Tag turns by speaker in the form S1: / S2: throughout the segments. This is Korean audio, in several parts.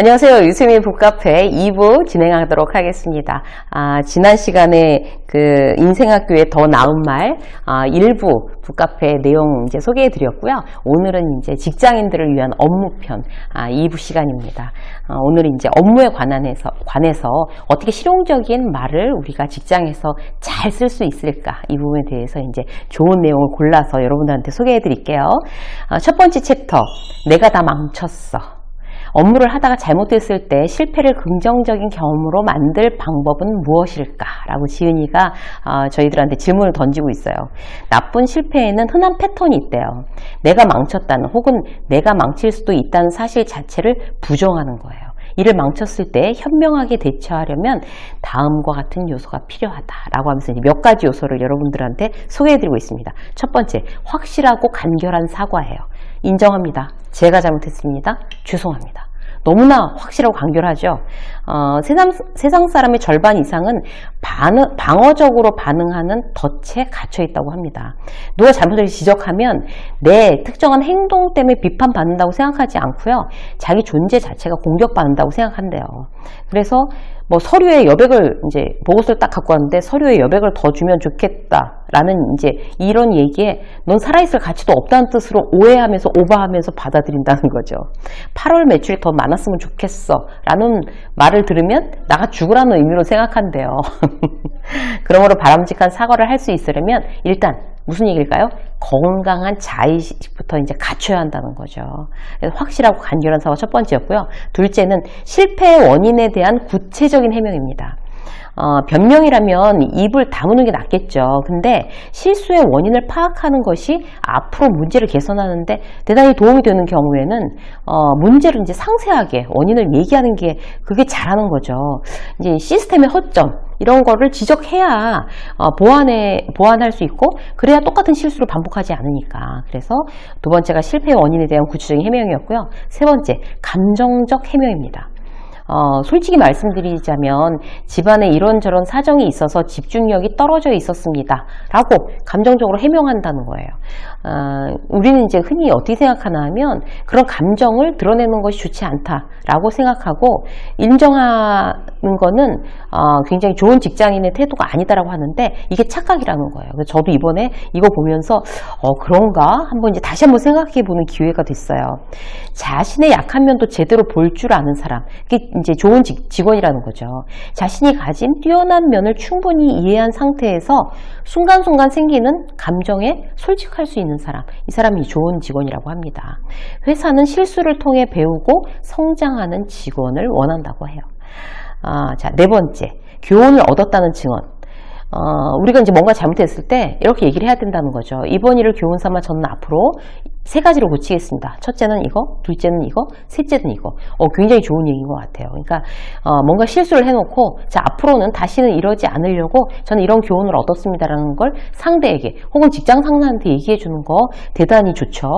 S1: 안녕하세요. 유세민 북카페 2부 진행하도록 하겠습니다. 아, 지난 시간에 그 인생학교의 더 나은 말 아, 1부 북카페 내용 이제 소개해 드렸고요. 오늘은 이제 직장인들을 위한 업무편 아, 2부 시간입니다. 아, 오늘은 이제 업무에 관한해서, 관해서 어떻게 실용적인 말을 우리가 직장에서 잘 쓸 수 있을까 이 부분에 대해서 이제 좋은 내용을 골라서 여러분들한테 소개해 드릴게요. 아, 첫 번째 챕터 내가 다 망쳤어. 업무를 하다가 잘못했을 때 실패를 긍정적인 경험으로 만들 방법은 무엇일까? 라고 지은이가 어, 저희들한테 질문을 던지고 있어요. 나쁜 실패에는 흔한 패턴이 있대요. 내가 망쳤다는 혹은 내가 망칠 수도 있다는 사실 자체를 부정하는 거예요. 이를 망쳤을 때 현명하게 대처하려면 다음과 같은 요소가 필요하다라고 하면서 몇 가지 요소를 여러분들한테 소개해드리고 있습니다. 첫 번째, 확실하고 간결한 사과예요. 인정합니다. 제가 잘못했습니다. 죄송합니다. 너무나 확실하고 간결하죠. 어, 세상, 세상 사람의 절반 이상은 반응, 방어적으로 반응하는 덫에 갇혀 있다고 합니다. 누가 잘못을 지적하면 내 특정한 행동 때문에 비판받는다고 생각하지 않고요. 자기 존재 자체가 공격받는다고 생각한대요. 그래서 뭐 서류에 여백을 이제 보고서를 딱 갖고 왔는데 서류에 여백을 더 주면 좋겠다 라는 이제 이런 얘기에 넌 살아있을 가치도 없다는 뜻으로 오해하면서 오버하면서 받아들인다는 거죠. 8월 매출이 더 많았으면 좋겠어 라는 말을 들으면 나가 죽으라는 의미로 생각한대요. 그러므로 바람직한 사과를 할 수 있으려면 일단 무슨 얘기일까요? 건강한 자의식부터 이제 갖춰야 한다는 거죠. 확실하고 간결한 사과 첫 번째였고요. 둘째는 실패의 원인에 대한 구체적인 해명입니다. 어, 변명이라면 입을 다무는 게 낫겠죠. 근데 실수의 원인을 파악하는 것이 앞으로 문제를 개선하는데 대단히 도움이 되는 경우에는 어, 문제를 이제 상세하게 원인을 얘기하는 게 그게 잘하는 거죠. 이제 시스템의 허점 이런 거를 지적해야 어, 보완에 보완할 수 있고 그래야 똑같은 실수를 반복하지 않으니까. 그래서 두 번째가 실패의 원인에 대한 구체적인 해명이었고요. 세 번째 감정적 해명입니다. 어, 솔직히 말씀드리자면 집안에 이런저런 사정이 있어서 집중력이 떨어져 있었습니다. 라고 감정적으로 해명한다는 거예요. 어, 우리는 이제 흔히 어떻게 생각하나 하면 그런 감정을 드러내는 것이 좋지 않다라고 생각하고 인정하는 거는 어, 굉장히 좋은 직장인의 태도가 아니다라고 하는데 이게 착각이라는 거예요. 그래서 저도 이번에 이거 보면서 어, 그런가? 한번 이제 다시 한번 생각해 보는 기회가 됐어요. 자신의 약한 면도 제대로 볼 줄 아는 사람. 이제 좋은 직, 직원이라는 거죠. 자신이 가진 뛰어난 면을 충분히 이해한 상태에서 순간순간 생기는 감정에 솔직할 수 있는 사람. 이 사람이 좋은 직원이라고 합니다. 회사는 실수를 통해 배우고 성장하는 직원을 원한다고 해요. 아, 자, 네 번째. 교훈을 얻었다는 증언. 어, 우리가 이제 뭔가 잘못했을 때 이렇게 얘기를 해야 된다는 거죠. 이번 일을 교훈 삼아 저는 앞으로 세 가지로 고치겠습니다. 첫째는 이거, 둘째는 이거, 셋째는 이거. 어, 굉장히 좋은 얘기인 것 같아요. 그러니까 어, 뭔가 실수를 해놓고 자 앞으로는 다시는 이러지 않으려고 저는 이런 교훈을 얻었습니다라는 걸 상대에게 혹은 직장 상사한테 얘기해 주는 거 대단히 좋죠.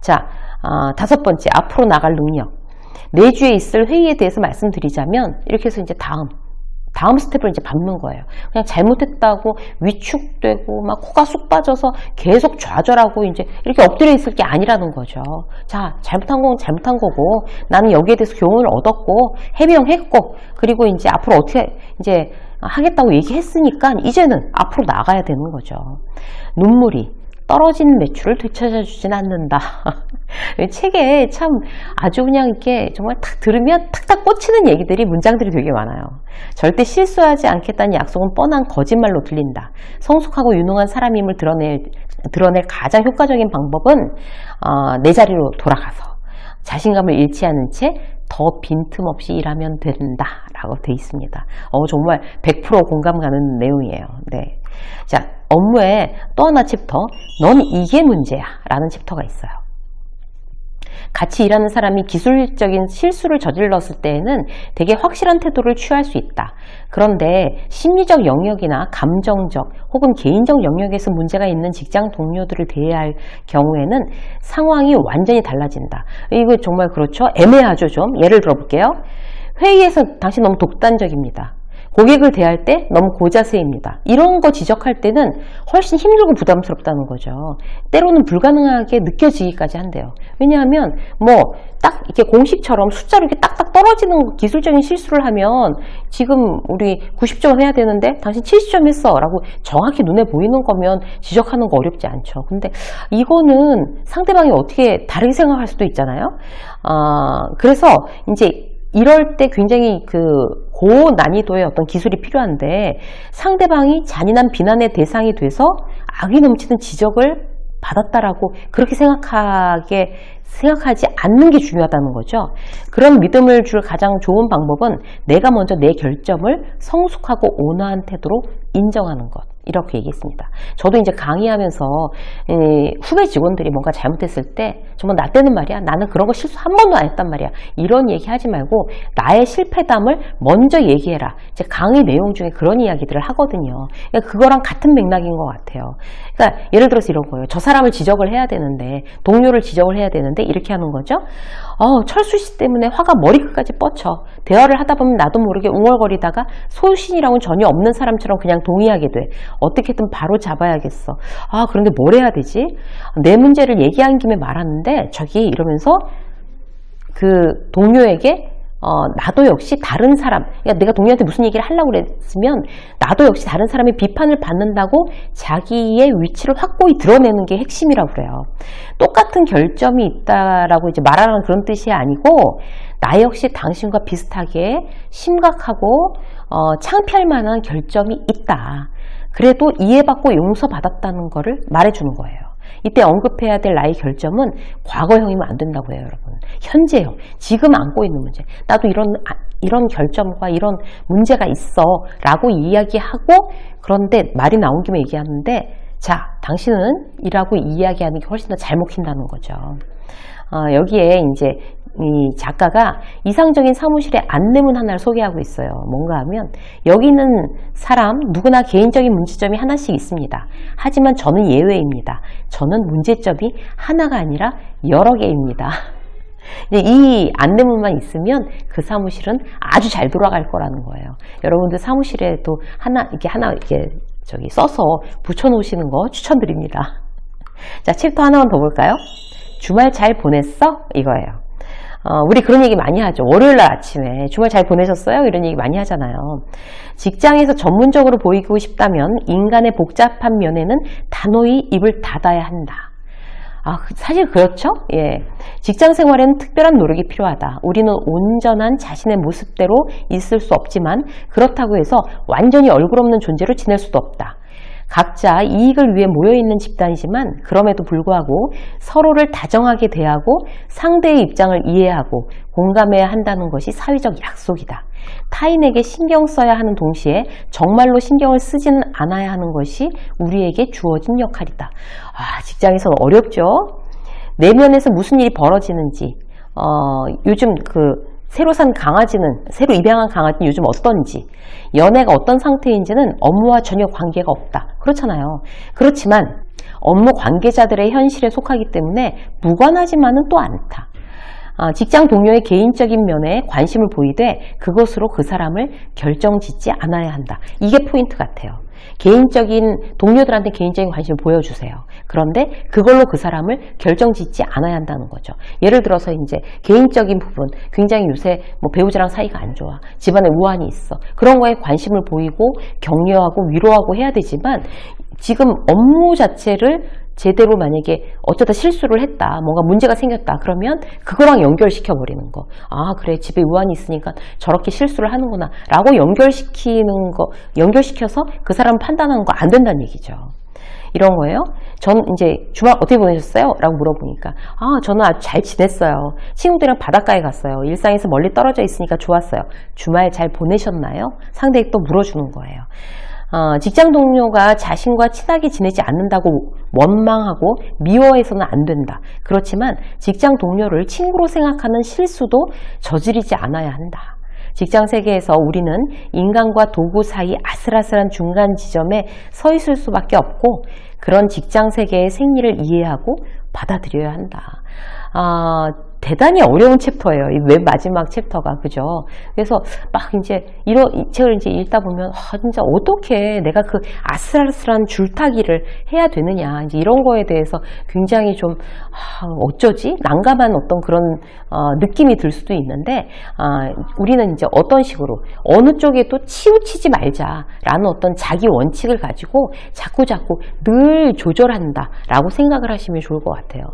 S1: 자 어, 다섯 번째 앞으로 나갈 능력. 내주에 있을 회의에 대해서 말씀드리자면 이렇게 해서 이제 다음 다음 스텝을 이제 밟는 거예요. 그냥 잘못했다고 위축되고 막 코가 쑥 빠져서 계속 좌절하고 이제 이렇게 엎드려 있을 게 아니라는 거죠. 자, 잘못한 건 잘못한 거고 나는 여기에 대해서 교훈을 얻었고 해명했고 그리고 이제 앞으로 어떻게 이제 하겠다고 얘기했으니까 이제는 앞으로 나가야 되는 거죠. 눈물이 떨어진 매출을 되찾아 주진 않는다. 책에 참 아주 그냥 이렇게 정말 탁 들으면 탁탁 꽂히는 얘기들이 문장들이 되게 많아요. 절대 실수하지 않겠다는 약속은 뻔한 거짓말로 들린다. 성숙하고 유능한 사람임을 드러낼, 드러낼 가장 효과적인 방법은 어, 내 자리로 돌아가서 자신감을 잃지 않은 채 더 빈틈없이 일하면 된다. 라고 돼 있습니다. 어, 정말 100% 공감 가는 내용이에요. 네. 자, 업무에 또 하나 챕터, 넌 이게 문제야. 라는 챕터가 있어요. 같이 일하는 사람이 기술적인 실수를 저질렀을 때에는 되게 확실한 태도를 취할 수 있다. 그런데 심리적 영역이나 감정적 혹은 개인적 영역에서 문제가 있는 직장 동료들을 대해야 할 경우에는 상황이 완전히 달라진다. 이거 정말 그렇죠? 애매하죠, 좀. 예를 들어볼게요. 회의에서 당신 너무 독단적입니다. 고객을 대할 때 너무 고자세입니다. 이런 거 지적할 때는 훨씬 힘들고 부담스럽다는 거죠. 때로는 불가능하게 느껴지기까지 한대요. 왜냐하면 뭐 딱 이렇게 공식처럼 숫자로 이렇게 딱딱 떨어지는 기술적인 실수를 하면 지금 우리 90점 해야 되는데 당신 70점 했어 라고 정확히 눈에 보이는 거면 지적하는 거 어렵지 않죠. 근데 이거는 상대방이 어떻게 다르게 생각할 수도 있잖아요. 아, 그래서 이제 이럴 때 굉장히 그 고난이도의 어떤 기술이 필요한데 상대방이 잔인한 비난의 대상이 돼서 악이 넘치는 지적을 받았다라고 그렇게 생각하게 생각하지 않는 게 중요하다는 거죠. 그런 믿음을 줄 가장 좋은 방법은 내가 먼저 내 결점을 성숙하고 온화한 태도로 인정하는 것. 이렇게 얘기했습니다. 저도 이제 강의하면서 에, 후배 직원들이 뭔가 잘못했을 때 정말 나 때는 말이야 나는 그런 거 실수 한 번도 안 했단 말이야. 이런 얘기 하지 말고 나의 실패담을 먼저 얘기해라. 이제 강의 내용 중에 그런 이야기들을 하거든요. 그러니까 그거랑 같은 맥락인 것 같아요. 그러니까 예를 들어서 이런 거예요. 저 사람을 지적을 해야 되는데 동료를 지적을 해야 되는데 이렇게 하는 거죠? 어, 철수 씨 때문에 화가 머리끝까지 뻗쳐. 대화를 하다 보면 나도 모르게 웅얼거리다가 소신이랑은 전혀 없는 사람처럼 그냥 동의하게 돼 어떻게든 바로 잡아야겠어. 아, 그런데 뭘 해야 되지? 내 문제를 얘기한 김에 말하는데 저기 이러면서 그 동료에게 어, 나도 역시 다른 사람, 그러니까 내가 동료한테 무슨 얘기를 하려고 그랬으면 나도 역시 다른 사람의 비판을 받는다고 자기의 위치를 확고히 드러내는 게 핵심이라고 그래요. 똑같은 결점이 있다라고 이제 말하는 그런 뜻이 아니고 나 역시 당신과 비슷하게 심각하고 어, 창피할 만한 결점이 있다. 그래도 이해받고 용서받았다는 것을 말해주는 거예요. 이때 언급해야 될 나의 결점은 과거형이면 안 된다고 해요, 여러분. 현재형, 지금 안고 있는 문제. 나도 이런 아, 이런 결점과 이런 문제가 있어라고 이야기하고 그런데 말이 나온 김에 얘기하는데 자, 당신은 이라고 이야기하는 게 훨씬 더 잘 먹힌다는 거죠. 어, 여기에 이제 이 작가가 이상적인 사무실의 안내문 하나를 소개하고 있어요. 뭔가 하면 여기 있는 사람 누구나 개인적인 문제점이 하나씩 있습니다. 하지만 저는 예외입니다. 저는 문제점이 하나가 아니라 여러 개입니다. 이 안내문만 있으면 그 사무실은 아주 잘 돌아갈 거라는 거예요. 여러분들 사무실에도 하나 이렇게 하나 이렇게 저기 써서 붙여 놓으시는 거 추천드립니다. 자, 챕터 하나만 더 볼까요? 주말 잘 보냈어? 이거예요. 어, 우리 그런 얘기 많이 하죠. 월요일 날 아침에 주말 잘 보내셨어요? 이런 얘기 많이 하잖아요. 직장에서 전문적으로 보이고 싶다면 인간의 복잡한 면에는 단호히 입을 닫아야 한다. 아, 사실 그렇죠? 예. 직장 생활에는 특별한 노력이 필요하다. 우리는 온전한 자신의 모습대로 있을 수 없지만 그렇다고 해서 완전히 얼굴 없는 존재로 지낼 수도 없다. 각자 이익을 위해 모여있는 집단이지만 그럼에도 불구하고 서로를 다정하게 대하고 상대의 입장을 이해하고 공감해야 한다는 것이 사회적 약속이다. 타인에게 신경 써야 하는 동시에 정말로 신경을 쓰지는 않아야 하는 것이 우리에게 주어진 역할이다. 아, 직장에서는 어렵죠? 내면에서 무슨 일이 벌어지는지, 어, 요즘 그 새로 산 강아지는, 새로 입양한 강아지는 요즘 어떤지, 연애가 어떤 상태인지는 업무와 전혀 관계가 없다. 그렇잖아요. 그렇지만 업무 관계자들의 현실에 속하기 때문에 무관하지만은 또 않다. 아, 직장 동료의 개인적인 면에 관심을 보이되 그것으로 그 사람을 결정짓지 않아야 한다. 이게 포인트 같아요. 개인적인 동료들한테 개인적인 관심을 보여주세요. 그런데 그걸로 그 사람을 결정짓지 않아야 한다는 거죠. 예를 들어서 이제 개인적인 부분, 굉장히 요새 뭐 배우자랑 사이가 안 좋아, 집안에 우환이 있어. 그런 거에 관심을 보이고 격려하고 위로하고 해야 되지만 지금 업무 자체를 제대로 만약에 어쩌다 실수를 했다, 뭔가 문제가 생겼다, 그러면 그거랑 연결시켜 버리는 거. 아, 그래, 집에 우환이 있으니까 저렇게 실수를 하는구나. 라고 연결시키는 거, 연결시켜서 그 사람 판단하는 거 안 된다는 얘기죠. 이런 거예요. 전 이제 주말 어떻게 보내셨어요? 라고 물어보니까 아 저는 아주 잘 지냈어요. 친구들이랑 바닷가에 갔어요. 일상에서 멀리 떨어져 있으니까 좋았어요. 주말 잘 보내셨나요? 상대에게 또 물어주는 거예요. 어, 직장 동료가 자신과 친하게 지내지 않는다고 원망하고 미워해서는 안 된다. 그렇지만 직장 동료를 친구로 생각하는 실수도 저지르지 않아야 한다. 직장 세계에서 우리는 인간과 도구 사이 아슬아슬한 중간 지점에 서 있을 수밖에 없고 그런 직장 세계의 생리를 이해하고 받아들여야 한다. 아, 대단히 어려운 챕터예요. 이 맨 마지막 챕터가 그죠? 그래서 막 이제 이런 이 책을 이제 읽다 보면 아, 진짜 어떻게 내가 그 아슬아슬한 줄타기를 해야 되느냐 이제 이런 거에 대해서 굉장히 좀 아, 어쩌지 난감한 어떤 그런 어, 느낌이 들 수도 있는데 아, 우리는 이제 어떤 식으로 어느 쪽에 또 치우치지 말자라는 어떤 자기 원칙을 가지고 자꾸 자꾸 늘 조절한다라고 생각을 하시면 좋을 것 같아요.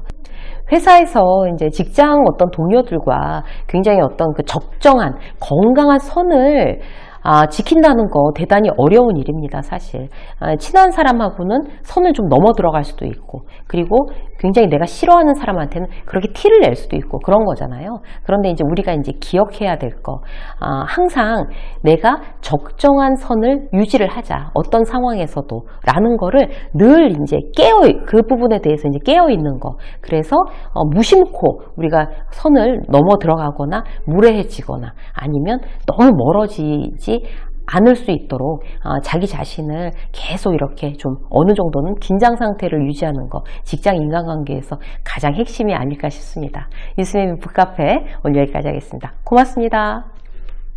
S1: 회사에서 이제 직장 어떤 동료들과 굉장히 어떤 그 적정한 건강한 선을 아, 지킨다는 거 대단히 어려운 일입니다, 사실. 아, 친한 사람하고는 선을 좀 넘어 들어갈 수도 있고, 그리고 굉장히 내가 싫어하는 사람한테는 그렇게 티를 낼 수도 있고, 그런 거잖아요. 그런데 이제 우리가 이제 기억해야 될 거, 아, 항상 내가 적정한 선을 유지를 하자. 어떤 상황에서도. 라는 거를 늘 이제 깨어, 그 부분에 대해서 이제 깨어 있는 거. 그래서 어, 무심코 우리가 선을 넘어 들어가거나 무례해지거나 아니면 너무 멀어지지 않을 수 있도록 어, 자기 자신을 계속 이렇게 좀 어느 정도는 긴장 상태를 유지하는 거 직장 인간관계에서 가장 핵심이 아닐까 싶습니다. 유스님 북카페 오늘 여기까지 하겠습니다. 고맙습니다.